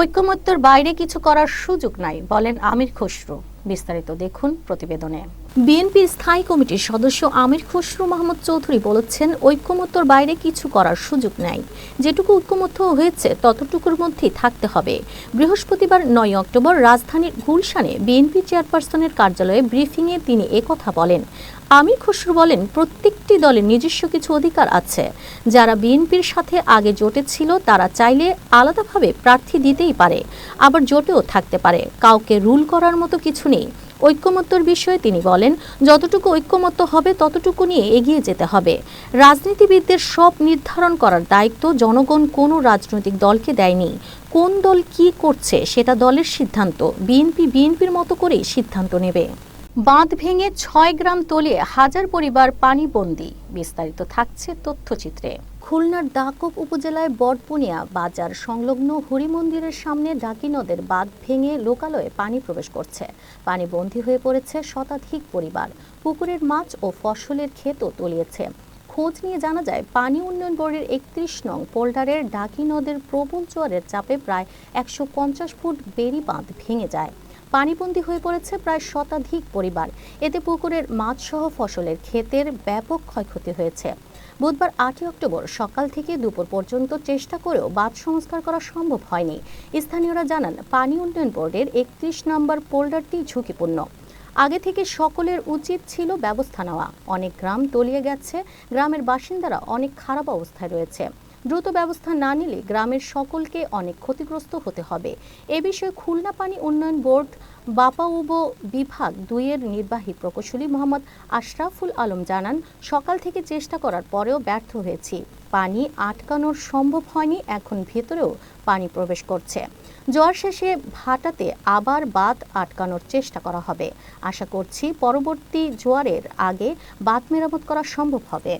ঐক্যমত্যর বাইরে কিছু করার সুযোগ নাই, বলেন আমির খসরু। বিস্তারিত দেখুন প্রতিবেদনে। বিএনপির স্থায়ী কমিটির সদস্য আমির খসরু মাহমুদ চৌধুরী বলেছেন, ঐক্যমত্যর বাইরে কিছু করার সুযোগ নাই। যেটুকু ঐক্যমত্য হয়েছে, ততটুকুর মধ্যেই থাকতে হবে। বৃহস্পতিবার নয় অক্টোবর রাজধানীর গুলশানে বিএনপি চেয়ারপারসনের কার্যালয়ে ব্রিফিংয়ে তিনি একথা বলেন। আমির খসরু বলেন, প্রত্যেকটি দলের নিজস্ব কিছু অধিকার আছে। যারা বিএনপির সাথে আগে জোটে ছিল, তারা চাইলে আলাদাভাবে প্রার্থী দিতেই পারে, আবার জোটেও থাকতে পারে। কাউকে রুল করার মতো কিছু নেই। ঐক্যমত্যর বিষয়ে তিনি বলেন, যতটুকু ঐক্যমত্য হবে, ততটুকু নিয়ে এগিয়ে যেতে হবে। রাজনীতিবিদদের সব নির্ধারণ করার দায়িত্ব জনগণ কোনো রাজনৈতিক দলকে দেয়নি। কোন দল কি করছে, সেটা দলের সিদ্ধান্ত। বিএনপি বিএনপির মতো করেই সিদ্ধান্ত নেবে। বাঁধ ভেঙে ছয় গ্রাম তলিয়ে হাজার পরিবার পানিবন্দী। বিস্তারিত থাকছে তথ্যচিত্রে। খুলনার দাকব উপজেলায় বটপুনিয়া বাজার সংলগ্ন হরিমন্দিরের সামনে ডাকি নদের বাঁধ ভেঙে লোকালয়ে পানি প্রবেশ করছে। পানি বন্দী হয়ে পড়েছে শতাধিক পরিবার। পুকুরের মাছ ও ফসলের ক্ষেতও তলিয়েছে। খোঁজ নিয়ে জানা যায়, পানি উন্নয়ন বোর্ডের একত্রিশ নং পোল্ডারের ডাকি নদের প্রবল জোয়ারের চাপে প্রায় একশো পঞ্চাশ ফুট বেড়ি বাঁধ ভেঙে যায়। পানিবন্দী হয়ে পড়েছে প্রায় শতাধিক পরিবার। এতে পুকুরের মাছসহ ফসলের ক্ষেতের ব্যাপক ক্ষয়ক্ষতি হয়েছে। বুধবার আটই অক্টোবর সকাল থেকে দুপুর পর্যন্ত চেষ্টা করেও বাঁধ সংস্কার করা সম্ভব হয়নি। স্থানীয়রা জানান, পানি উন্নয়ন বোর্ডের একত্রিশ নম্বর পোল্ডারটি ঝুঁকিপূর্ণ। আগে থেকে সকলের উচিত ছিল ব্যবস্থা নেওয়া। অনেক গ্রাম তলিয়ে গেছে। গ্রামের বাসিন্দারা অনেক খারাপ অবস্থায় রয়েছে। দ্রুত ব্যবস্থা না নিলে গ্রামের সকলকে অনেক ক্ষতিগ্রস্ত হতে হবে। এ বিষয়ে খুলনা পানি উন্নয়ন বোর্ড বাপাউব বিভাগ দুইয়ের নির্বাহী প্রকৌশলী মোহাম্মদ আশরাফুল আলম জানান, সকাল থেকে চেষ্টা করার পরেও ব্যর্থ হয়েছি। পানি আটকানোর সম্ভব হয়নি, এখন ভেতরেও পানি প্রবেশ করছে। জোয়ার শেষে ভাটাতে আবার বাঁধ আটকানোর চেষ্টা করা হবে। আশা করছি পরবর্তী জোয়ারের আগে বাঁধ মেরামত করা সম্ভব হবে।